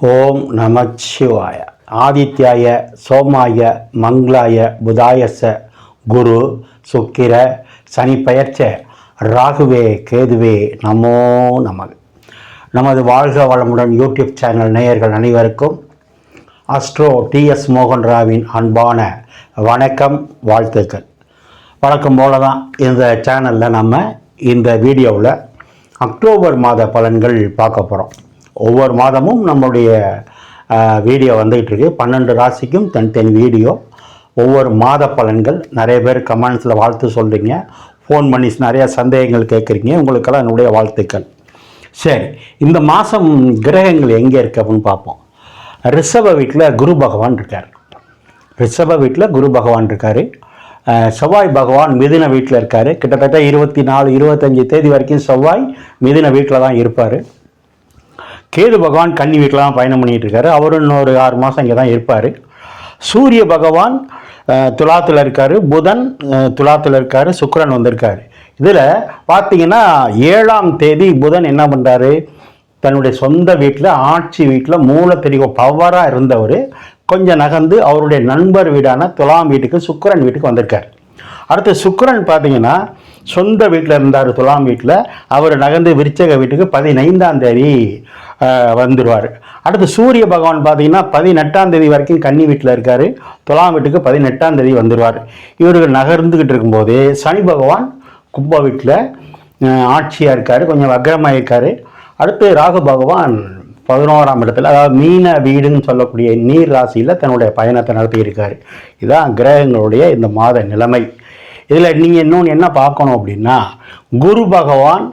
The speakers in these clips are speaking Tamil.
ஓம் நமச்சிவாய. ஆதித்யாய சோமாய மங்களாய புதாயச குரு சுக்கிர சனி பெயர்ச்ச ராகுவே கேதுவே நமோ நமது நமது வாழ்க வளமுடன் யூடியூப் சேனல் நேயர்கள் அனைவருக்கும் அஸ்ட்ரோ டிஎஸ் மோகன் ராவின் அன்பான வணக்கம் வாழ்த்துக்கள். வழக்கம் போல தான் இந்த சேனலில் நம்ம இந்த வீடியோவில் அக்டோபர் மாத பலன்கள் பார்க்க போகிறோம் ஒவ்வொரு மாதமும் நம்மளுடைய வீடியோ வந்துகிட்ருக்கு. பன்னெண்டு ராசிக்கும் தனித்தனி வீடியோ. ஒவ்வொரு மாத பலன்கள். நிறைய பேர் கமெண்ட்ஸில் வாழ்த்து சொல்கிறீங்க ஃபோன் பண்ணி நிறைய சந்தேகங்கள் கேட்குறீங்க. உங்களுக்கெல்லாம் என்னுடைய வாழ்த்துக்கள். சரி இந்த மாதம் கிரகங்கள் எங்கே இருக்கு அப்படின்னு பார்ப்போம். ரிஷப வீட்டில் குரு பகவான் இருக்கார். ரிஷப வீட்டில் குரு பகவான் இருக்கார். செவ்வாய் பகவான் மிதின வீட்டில் இருக்கார். கிட்டத்தட்ட இருபத்தி நாலு இருபத்தஞ்சி தேதி வரைக்கும் செவ்வாய் மிதின வீட்டில் தான் இருப்பார். கேது பகவான் கன்னி வீட்டிலாம் பயணம் பண்ணிட்டு இருக்காரு அவரும் இன்னொரு ஆறு மாதம் இங்கே தான் இருப்பார். சூரிய பகவான் துலாத்தில் இருக்கார். புதன் துலாத்தில் இருக்கார். சுக்கரன் வந்திருக்கார். வந்திருக்காரு இதில் பார்த்தீங்கன்னா ஏழாம் தேதி புதன் என்ன பண்ணுறாரு தன்னுடைய சொந்த வீட்டில் ஆட்சி வீட்டில் மூலத்தெரிவு பவராக இருந்தவர். கொஞ்சம் நகர்ந்து அவருடைய நண்பர் வீடான துலாம் வீட்டுக்கு சுக்கரன் வீட்டுக்கு வந்திருக்கார். அடுத்து சுக்கரன் பார்த்தீங்கன்னா சொந்த வீட்டில் இருந்தார் துலாம் வீட்டில். அவர் நகர்ந்து விருச்சக வீட்டுக்கு பதினைந்தாம் தேதி வந்துடுவார் அடுத்து சூரிய பகவான் பார்த்தீங்கன்னா பதினெட்டாம் தேதி வரைக்கும் கன்னி வீட்டில் இருக்கார். துலாம் வீட்டுக்கு பதினெட்டாம் தேதி வந்துடுவார் இவர்கள் நகர்ந்துக்கிட்டு இருக்கும்போது சனி பகவான் கும்ப வீட்டில் ஆட்சியாக இருக்கார். கொஞ்சம் வக்ரமாக இருக்கார். அடுத்து ராகு பகவான் பதினோராம் இடத்துல அதாவது மீன வீடுன்னு சொல்லக்கூடிய நீர் ராசியில் தன்னுடைய பயணத்தை நடத்தியிருக்காரு. இதுதான் கிரகங்களுடைய இந்த மாத நிலைமை. இதில் நீங்கள் இன்னொன்று என்ன பார்க்கணும் அப்படின்னா குரு பகவான்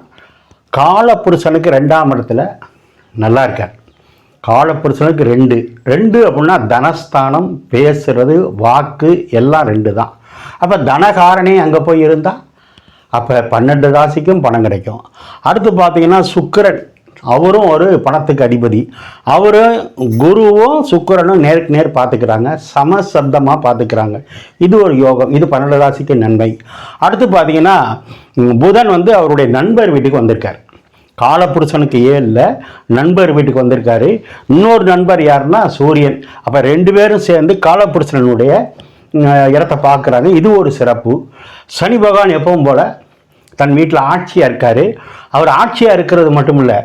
காலப்புருஷனுக்கு ரெண்டாம் இடத்துல நல்லா இருக்கார். காலப்புருஷனுக்கு ரெண்டு. ரெண்டு அப்படின்னா தனஸ்தானம் பேசுகிறது வாக்கு எல்லாம் ரெண்டு தான். அப்போ தனகாரனே அங்கே போய் இருந்தால் அப்போ பன்னெண்டு ராசிக்கும் பணம் கிடைக்கும். அடுத்து பார்த்தீங்கன்னா சுக்கிரன். அவரும் ஒரு பணத்துக்கு அதிபதி. அவரும் குருவும் சுக்கரனும் நேருக்கு நேர் பார்த்துக்கிறாங்க. சமசப்தமாக பார்த்துக்கிறாங்க. இது ஒரு யோகம். இது பன்னெண்டு ராசிக்கு நன்மை. அடுத்து பார்த்தீங்கன்னா புதன் வந்து அவருடைய நண்பர் வீட்டுக்கு வந்திருக்கார். காலப்புருஷனுக்கு ஏழில் நண்பர் வீட்டுக்கு வந்திருக்காரு. இன்னொரு நண்பர் யாருன்னா சூரியன். அப்போ ரெண்டு பேரும் சேர்ந்து காலப்புருஷனுடைய இடத்தை இடத்த பார்க்குறாங்க. இது ஒரு சிறப்பு. சனி பகவான் எப்பவும் போல் தன் வீட்டில் ஆட்சியாக இருக்கார். அவர் ஆட்சியாக இருக்கிறது மட்டும் இல்லை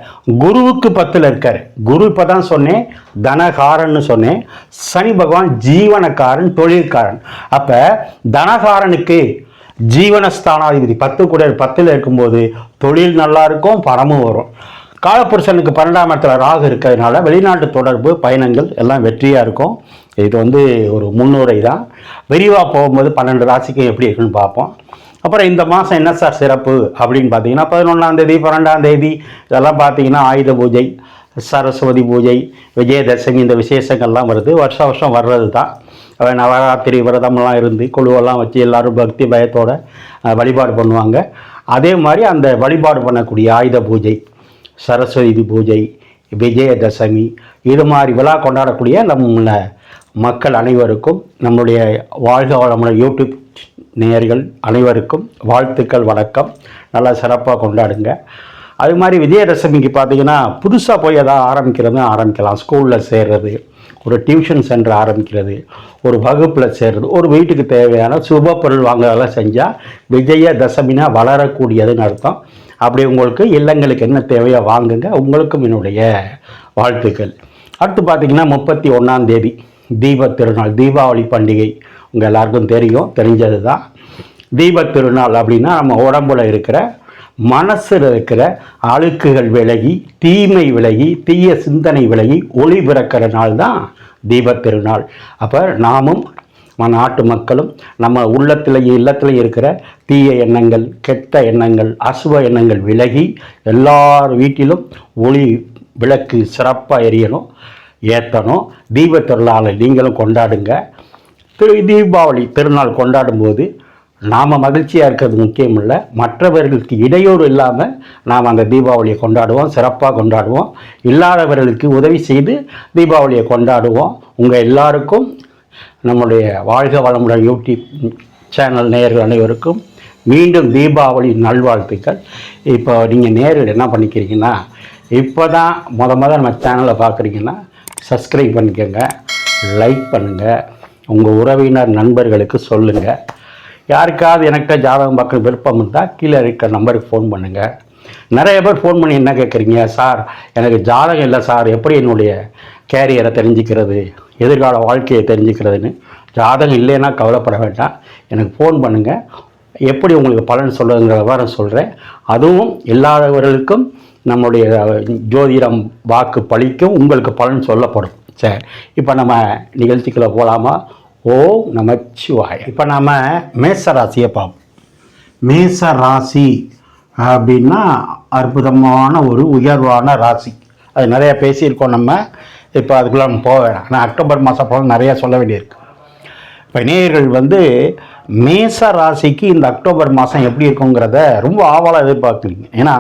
குருவுக்கு பத்தில் இருக்கார். குரு இப்போ தான் சொன்னேன் தனகாரன்னு சொன்னேன். சனி பகவான் ஜீவனக்காரன் தொழில்காரன். அப்போ தனகாரனுக்கு ஜீவனஸ்தானாதிபதி பத்து கூட பத்தில் இருக்கும்போது தொழில் நல்லா இருக்கும் பணமும் வரும். காலப்புருஷனுக்கு பன்னெண்டாம் இடத்துல ராகு இருக்கிறதுனால வெளிநாட்டு தொடர்பு பயணங்கள் எல்லாம் வெற்றியாக இருக்கும். இது வந்து ஒரு முன்னுரை தான். விரிவாக போகும்போது பன்னெண்டு ராசிக்கு எப்படி இருக்குன்னு பார்ப்போம். அப்புறம் இந்த மாதம் என்ன சார் சிறப்பு அப்படின்னு பார்த்தீங்கன்னா பதினொன்றாம் தேதி பன்னெண்டாம் தேதி இதெல்லாம் பார்த்தீங்கன்னா ஆயுத பூஜை சரஸ்வதி பூஜை விஜயதசமி இந்த விசேஷங்கள்லாம் வருது. வருஷ வருஷம் வர்றது தான். அவன் நவராத்திரி விரதம்லாம் இருந்து குழுவெல்லாம் வச்சு எல்லாரும் பக்தி பயத்தோட வழிபாடு பண்ணுவாங்க. அதே மாதிரி அந்த வழிபாடு பண்ணக்கூடிய ஆயுத பூஜை சரஸ்வதி பூஜை விஜயதசமி இது மாதிரி விழா கொண்டாடக்கூடிய நம்ம மக்கள் அனைவருக்கும் நம்முடைய வாழ்க வளமுடன் யூடியூப் நேயர்கள் அனைவருக்கும் வாழ்த்துக்கள் வணக்கம். நல்லா சிறப்பாக கொண்டாடுங்க. அது மாதிரி விஜயதசமிக்கு பார்த்தீங்கன்னா புதுசாக போய் எதாவது ஆரம்பிக்கிறது ஆரம்பிக்கலாம். ஸ்கூலில் சேர்றது ஒரு டியூஷன் சென்டர் ஆரம்பிக்கிறது ஒரு வகுப்பில் சேர்றது ஒரு வீட்டுக்கு தேவையான சுப பொருள் வாங்குறதெல்லாம் செஞ்சால் விஜயதசமினா வளரக்கூடியதுன்னு அர்த்தம். அப்படி உங்களுக்கு இல்லங்களுக்கு என்ன தேவையோ வாங்குங்க. உங்களுக்கும் என்னுடைய வாழ்த்துக்கள். அடுத்து பார்த்தீங்கன்னா முப்பத்தி ஒன்றாம் தேதி. தீப திருநாள் தீபாவளி பண்டிகை. உங்கள் எல்லாருக்கும் தெரியும் தெரிஞ்சது தான் தீப திருநாள் அப்படின்னா நம்ம உடம்புல இருக்கிற மனசில் இருக்கிற அழுக்குகள் விலகி தீமை விலகி தீய சிந்தனை விலகி ஒளி பிறக்கிற நாள் தான் தீப திருநாள். அப்போ நாமும் நம்ம நாட்டு மக்களும் நம்ம உள்ளத்திலேயே இல்லத்திலையும் இருக்கிற தீய எண்ணங்கள் கெட்ட எண்ணங்கள் அசுவ எண்ணங்கள் விலகி எல்லார் வீட்டிலும் ஒளி விளக்கு சிறப்பாக எரியணும். ஏற்றணும் தீப திருநாளை நீங்களும் கொண்டாடுங்க. திரு தீபாவளி திருநாள் கொண்டாடும்போது நாம் மகிழ்ச்சியாக இருக்கிறது முக்கியம் இல்லை மற்றவர்களுக்கு இடையூறு இல்லாமல் நாம் அந்த தீபாவளியை கொண்டாடுவோம் சிறப்பாக கொண்டாடுவோம். இல்லாதவர்களுக்கு உதவி செய்து தீபாவளியை கொண்டாடுவோம். உங்கள் எல்லாருக்கும் நம்முடைய வாழ்க வளமுடன் யூடியூப் சேனல் நேயர்கள் அனைவருக்கும் மீண்டும் தீபாவளி நல்வாழ்த்துக்கள். இப்போ நீங்கள் நேரில் என்ன பண்ணிக்கிறீங்கன்னா இப்போ தான் முத முத நம்ம சேனலை பார்க்குறீங்கன்னா சப்ஸ்கிரைப் பண்ணிக்கோங்க லைக் பண்ணுங்கள் உங்கள் உறவினர் நண்பர்களுக்கு சொல்லுங்கள் யாருக்காவது எனக்கிட்ட ஜாதகம் பார்க்க விருப்பம் இருந்தால் கீழே இருக்கிற நம்பருக்கு ஃபோன் பண்ணுங்கள் நிறைய பேர் ஃபோன் பண்ணி என்ன கேட்குறீங்க சார் எனக்கு ஜாதகம் இல்லை சார். எப்படி என்னுடைய கேரியரை தெரிஞ்சுக்கிறது? எதிர்கால வாழ்க்கையை தெரிஞ்சுக்கிறதுன்னு. ஜாதகம் இல்லைன்னா கவலைப்பட வேண்டாம். எனக்கு ஃபோன் பண்ணுங்கள் எப்படி உங்களுக்கு பலன் சொல்கிறதுங்கிற விவரம் சொல்கிறேன் அதுவும் இல்லாதவர்களுக்கும் நம்முடைய ஜோதிடம் வாக்கு பழிக்கும் உங்களுக்கு பலன் சொல்லப்படும். சரி. இப்போ நம்ம நிகழ்ச்சிக்குள்ளே போகலாமா ஓ நமச்சிவாய. இப்போ நாம் மேச ராசியை பார்ப்போம் மேச ராசி அப்படின்னா அற்புதமான ஒரு உயர்வான ராசி. அது நிறையா பேசியிருக்கோம் நம்ம. இப்போ அதுக்குள்ளே நம்ம போக வேணாம். ஆனால் அக்டோபர் மாதம் போல நிறையா சொல்ல வேண்டியிருக்கு. இப்போ நேயர்கள் வந்து மேச ராசிக்கு இந்த அக்டோபர் மாதம் எப்படி இருக்குங்கிறத ரொம்ப ஆவலாக எதிர்பார்க்குறீங்க. ஏன்னா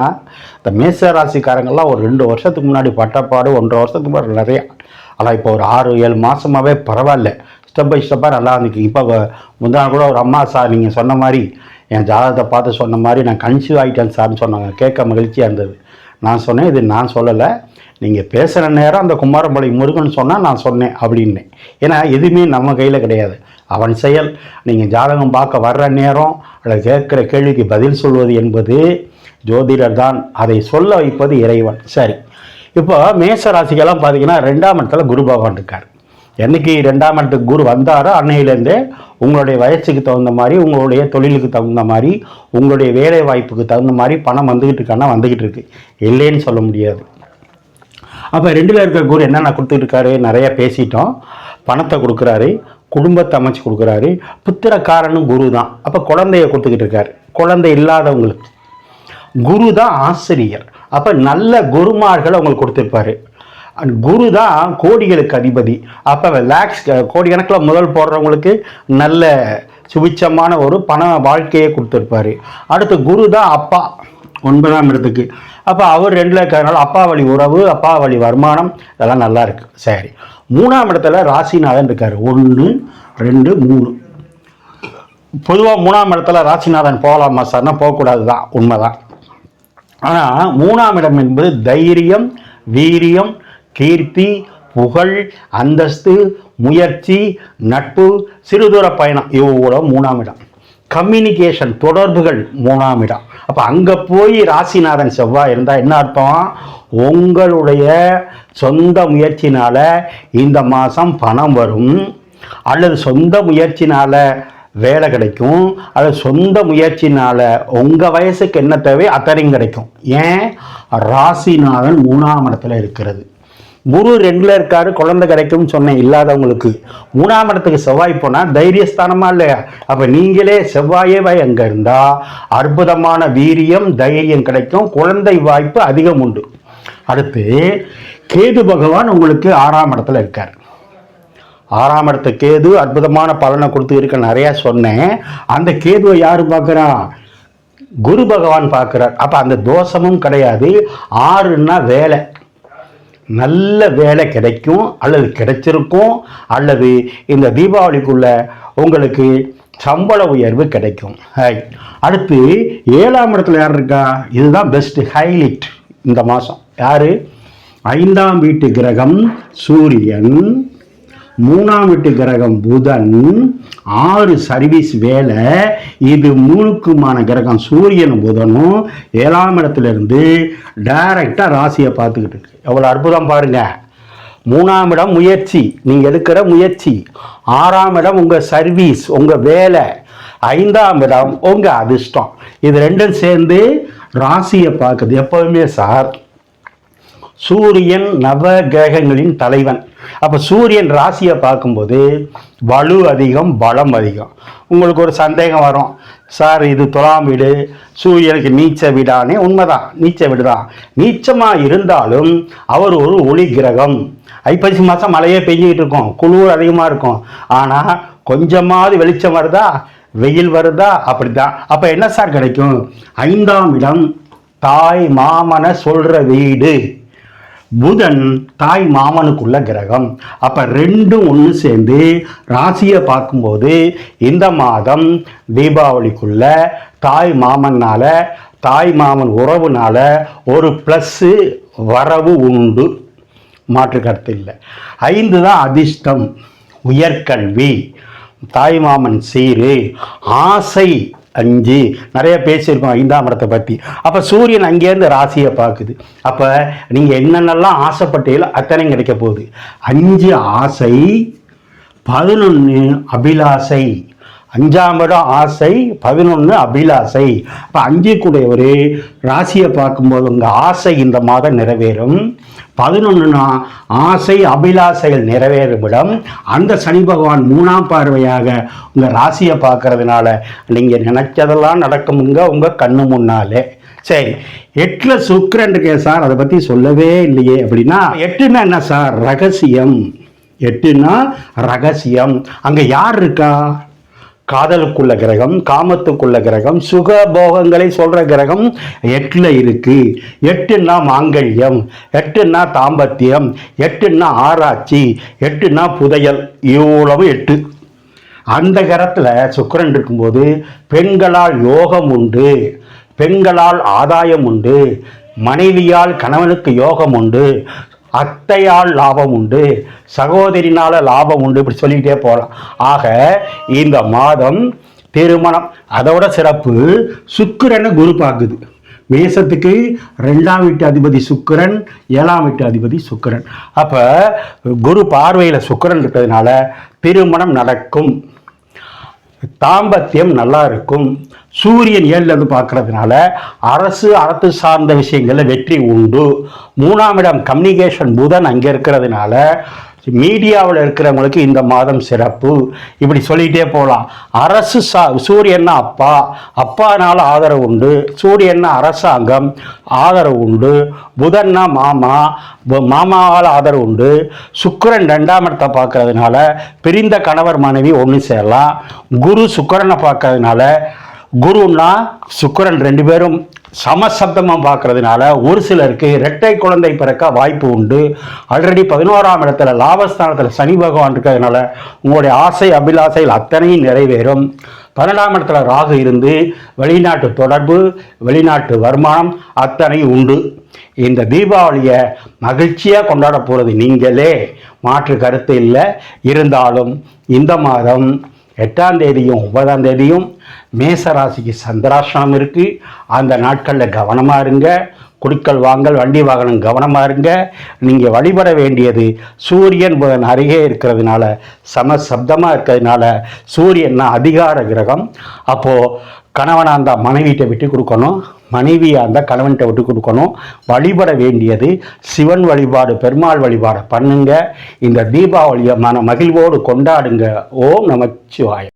இந்த மேச ராசிக்காரங்கள்லாம் ஒரு ரெண்டு வருஷத்துக்கு முன்னாடி பட்டப்பாடு ஒன்றரை வருஷத்துக்கு முன்னாடி நிறையா. ஆனால் இப்போ ஒரு ஆறு ஏழு மாதமாகவே பரவாயில்ல. ஸ்டெப் பை ஸ்டெப்பாக நல்லா இருந்துக்கு இப்போ முந்தா கூட ஒரு அம்மா சார் நீங்கள் சொன்ன மாதிரி என் ஜாதகத்தை பார்த்து சொன்ன மாதிரி நான் கன்சீவ் ஆகிட்டேன் சார்னு சொன்னாங்க. கேட்க மகிழ்ச்சியாக இருந்தது. நான் சொன்னேன் இது நான் சொல்லலை. நீங்கள் பேசுகிற நேரம் அந்த குமாரமலை முருகன் சொன்னால் நான் சொன்னேன் அப்படின்னேன். ஏன்னா எதுவுமே நம்ம கையில் கிடையாது. அவன் செயல். நீங்கள் ஜாதகம் பார்க்க வர்ற நேரம் அல்லது கேட்குற கேள்விக்கு பதில் சொல்வது என்பது ஜோதிடர் தான் அதை சொல்ல வைப்பது இறைவன். சரி. இப்போ மேச ராசிக்கெல்லாம் பார்த்தீங்கன்னா ரெண்டாம் இடத்துல குரு பகவான் இருக்கார். என்றைக்கு ரெண்டாம் இடத்துக்கு குரு வந்தாரோ அன்னையிலேருந்தே உங்களுடைய வயசுக்கு தகுந்த மாதிரி உங்களுடைய தொழிலுக்கு தகுந்த மாதிரி உங்களுடைய வேலை வாய்ப்புக்கு தகுந்த மாதிரி பணம் வந்துக்கிட்டு இருக்கான்னா வந்துக்கிட்டு இருக்கு. இல்லைன்னு சொல்ல முடியாது. அப்போ ரெண்டில் இருக்கிற குரு என்னென்ன கொடுத்துட்டு நிறையா பேசிட்டோம். பணத்தை கொடுக்குறாரு. குடும்பத்தை அமைச்சு கொடுக்குறாரு. புத்திரக்காரனும் குரு தான். அப்போ குழந்தைய கொடுத்துக்கிட்டு இருக்காரு. குழந்தை இல்லாதவங்களுக்கு. குரு தான் ஆசிரியர். அப்போ நல்ல குருமார்களை அவங்களுக்கு கொடுத்துருப்பாரு. அண்ட் குரு தான் கோடிகளுக்கு அதிபதி. அப்போ லேக்ஸ் கோடிக்கணக்கில் முதல் போடுறவங்களுக்கு நல்ல சுபிச்சமான ஒரு பண வாழ்க்கையை கொடுத்துருப்பாரு. அடுத்து குரு தான் அப்பா. ஒன்பதாம் இடத்துக்கு. அப்போ அவர் ரெண்டில் இருக்கிறதுனால அப்பா வழி உறவு அப்பா வழி வருமானம் இதெல்லாம் நல்லா இருக்கு. சரி. மூணாம் இடத்துல ராசிநாதன் இருக்கார். ஒன்று ரெண்டு மூணு. பொதுவாக மூணாம் இடத்துல ராசிநாதன் போகலாமா சார்னா போகக்கூடாது தான் உண்மைதான். ஆனால் மூணாம் இடம் என்பது தைரியம் வீரியம் கீர்த்தி புகழ் அந்தஸ்து முயற்சி நட்பு சிறுதூர பயணம். இவ்வளோ மூணாம் இடம். கம்யூனிகேஷன் தொடர்புகள் மூணாம் இடம். அப்போ அங்கே போய் ராசிநாதன் செவ்வாய் இருந்தால் என்ன அர்த்தம்? உங்களுடைய சொந்த முயற்சினால் இந்த மாதம் பணம் வரும். அல்லது சொந்த முயற்சினால் வேலை கிடைக்கும். அல்லது சொந்த முயற்சினால் உங்கள் வயசுக்கு என்ன தேவை அத்தனையும் கிடைக்கும். ஏன்? ராசிநாதன் மூணாம் இடத்துல இருக்கிறது. குரு ரெண்டில் இருக்காரு குழந்தை கிடைக்கும்னு சொன்னேன் இல்லாதவங்களுக்கு. மூணாம் இடத்துக்கு செவ்வாய் போனால் தைரியஸ்தானமா இல்லையா? அப்போ நீங்களே செவ்வாயே வாய் அங்கே இருந்தால் அற்புதமான வீரியம் தைரியம் கிடைக்கும் குழந்தை வாய்ப்பு அதிகம் உண்டு. அடுத்து கேது பகவான் உங்களுக்கு ஆறாம் இடத்துல இருக்கார். ஆறாம் இடத்த கேது அற்புதமான பலனை கொடுத்து இருக்க நிறையா சொன்னேன். அந்த கேதுவை யார் பார்க்குறா? குரு பகவான் பார்க்குறார். அப்போ அந்த தோஷமும் கிடையாது. ஆறுன்னா வேலை. நல்ல வேலை கிடைக்கும் அல்லது கிடைச்சிருக்கும் அல்லது இந்த தீபாவளிக்குள்ள உங்களுக்கு சம்பள உயர்வு கிடைக்கும். ஹை அடுத்து ஏழாம் இடத்துல யார் இருக்கா? இதுதான் பெஸ்ட்டு ஹைலைட் இந்த மாதம் யார்? ஐந்தாம் வீட்டு கிரகம் சூரியன். மூணாம் வீட்டு கிரகம் புதன் ஆறு சர்வீஸ் வேலை இது மூணுக்குமான கிரகம் சூரியனும் புதனும். ஏழாம் இடத்துலேருந்து டைரக்டாக ராசியை பார்த்துக்கிட்டு இருக்கு. எவ்வளோ அற்புதம் பாருங்கள் மூணாம் இடம் முயற்சி. நீங்கள் எடுக்கிற முயற்சி. ஆறாம் இடம் உங்கள் சர்வீஸ் உங்கள் வேலை. ஐந்தாம் இடம் உங்கள் அதிர்ஷ்டம். இது ரெண்டும் சேர்ந்து ராசியை பார்க்குது. எப்போவுமே சார் சூரியன் நவ கிரகங்களின் தலைவன். அப்போ சூரியன் ராசியை பார்க்கும்போது வலு அதிகம் பலம் அதிகம். உங்களுக்கு ஒரு சந்தேகம் வரும். சார் இது துலாம் வீடு. சூரியனுக்கு நீச்ச வீடானே? உண்மைதான். நீச்ச வீடு தான் நீச்சமாக இருந்தாலும் அவர் ஒரு ஒளி கிரகம். ஐப்பசி மாதம் மழையே பெஞ்சிக்கிட்டு இருக்கும். குளிர் அதிகமாக இருக்கும். ஆனால் கொஞ்சமாவது வெளிச்சம் வருதா? வெயில் வருதா? அப்படிதான் அப்போ என்ன சார் கிடைக்கும்? ஐந்தாம் இடம் தாய் மாமனை சொல்கிற வீடு. புதன் தாய் மாமனுக்குள்ள கிரகம். அப்போ ரெண்டும் ஒன்று சேர்ந்து ராசியை பார்க்கும்போது இந்த மாதம் தீபாவளிக்குள்ள தாய் மாமனால் தாய் மாமன் உறவுனால ஒரு ப்ளஸ்ஸு வரவு உண்டு. மாற்று கருத்து இல்லை. ஐந்து தான் அதிர்ஷ்டம். உயர்கல்வி. தாய்மாமன் சீரு. ஆசை அஞ்சு. நிறைய பேசியிருக்கோம் ஐந்தாம் இடத்தை பற்றி அப்போ சூரியன் அங்கேருந்து ராசியை பார்க்குது. அப்போ நீங்கள் என்னென்னலாம் ஆசைப்பட்டீங்களோ அத்தனையும் கிடைக்க போகுது. அஞ்சு ஆசை பதினொன்று அபிலாசை. அஞ்சாம் இடம் ஆசை பதினொன்று அபிலாசை. அப்போ அஞ்சு கூடையவர் ராசியை பார்க்கும்போது உங்கள் ஆசை இந்த மாதம் நிறைவேறும். பதினொன்றுனா ஆசை அபிலாசைகள் நிறைவேறும் இடம் அந்த சனி பகவான் மூணாம் பார்வையாக உங்கள் ராசியை பார்க்கறதுனால நீங்கள் நினைச்சதெல்லாம் நடக்குமுங்க உங்கள் கண்ணு முன்னாலே. சரி எட்டில் சுக்கரன் இருக்கே சார் அதை பற்றி சொல்லவே இல்லையே அப்படின்னா எட்டுன்னா என்ன சார்? ரகசியம். எட்டுன்னா ரகசியம். அங்கே யார் இருக்கா? காதலுக்குள்ள கிரகம் காமத்துக்குள்ள கிரகம் சுக போகங்களை சொல்ற கிரகம் எட்டுல இருக்கு. எட்டுன்னா மாங்கல்யம் எட்டுன்னா தாம்பத்தியம் எட்டுன்னா ஆராய்ச்சி எட்டுன்னா புதையல். இவ்வளவு எட்டு. அந்த கிரகத்தில் சுக்கரன் இருக்கும்போது பெண்களால் யோகம் உண்டு பெண்களால் ஆதாயம் உண்டு மனைவியால் கணவனுக்கு யோகம் உண்டு அத்தையால் லாபம் உண்டு சகோதரினால் லாபம் உண்டு இப்படி சொல்லிக்கிட்டே போகலாம் ஆக இந்த மாதம் திருமணம் அதோட சிறப்பு சுக்கிரனை குரு பார்க்குது. மேசத்துக்கு ரெண்டாம் வீட்டு அதிபதி சுக்கிரன் ஏழாம் வீட்டு அதிபதி சுக்கிரன். அப்போ குரு பார்வையில் சுக்கிரன் இருக்கிறதுனால திருமணம் நடக்கும். தாம்பத்தியம் நல்லா இருக்கும். சூரியன் ஏழுலேருந்து பார்க்கறதுனால அரசு அரசு சார்ந்த விஷயங்களில் வெற்றி உண்டு. மூணாம் இடம் கம்யூனிகேஷன் புதன் அங்கே இருக்கிறதுனால மீடியாவில் இருக்கிறவங்களுக்கு இந்த மாதம் சிறப்பு. இப்படி சொல்லிகிட்டே போகலாம். அரசு சா சூரியன்னா அப்பா அப்பானால் ஆதரவு உண்டு. சூரியன்னா அரசாங்கம் ஆதரவு உண்டு. புதன்னா மாமா மாமாவால் ஆதரவு உண்டு. சுக்கரன் ரெண்டாம் இடத்தை பார்க்கறதுனால பிரிந்த கணவர் மனைவி ஒன்று சேரலாம். குரு சுக்கரனை பார்க்கறதுனால குருன்னா சுக்கரன் ரெண்டு பேரும் சமசப்தமாக பார்க்கறதுனால ஒரு சிலருக்கு இரட்டை குழந்தை பிறக்க வாய்ப்பு உண்டு. ஆல்ரெடி பதினோராம் இடத்துல லாபஸ்தானத்தில் சனி பகவான் இருக்கிறதுனால உங்களுடைய ஆசை அபிலாசைகள் அத்தனையும் நிறைவேறும். பன்னெண்டாம் இடத்துல ராகு இருந்து வெளிநாட்டு தொடர்பு வெளிநாட்டு வருமானம் அத்தனையும் உண்டு. இந்த தீபாவளியை மகிழ்ச்சியாக கொண்டாட போகிறது நீங்களே. மாற்று கருத்து இல்லை. இருந்தாலும் இந்த மாதம் எட்டாம் தேதியும் ஒன்பதாம் தேதியும் மேச ராசிக்கு சந்திராஷ்டிரம் இருக்குது அந்த நாட்களில் கவனமாக இருங்க. குடிக்கல் வாங்கல் வண்டி வாகனம் கவனமாக இருங்க. நீங்கள் வழிபட வேண்டியது சூரியன் புதன் அருகே இருக்கிறதுனால சம சப்தமாக இருக்கிறதுனால சூரியன்னா அதிகார கிரகம். அப்போது கணவனாக இருந்தால் மனைவிட்ட விட்டு கொடுக்கணும் மனைவியாக இருந்தால் கணவன்கிட்ட விட்டு கொடுக்கணும். வழிபட வேண்டியது சிவன் வழிபாடு பெருமாள் வழிபாடு பண்ணுங்க. இந்த தீபாவளியை மன மகிழ்வோடு கொண்டாடுங்க. ஓம் நமச்சிவாயம்.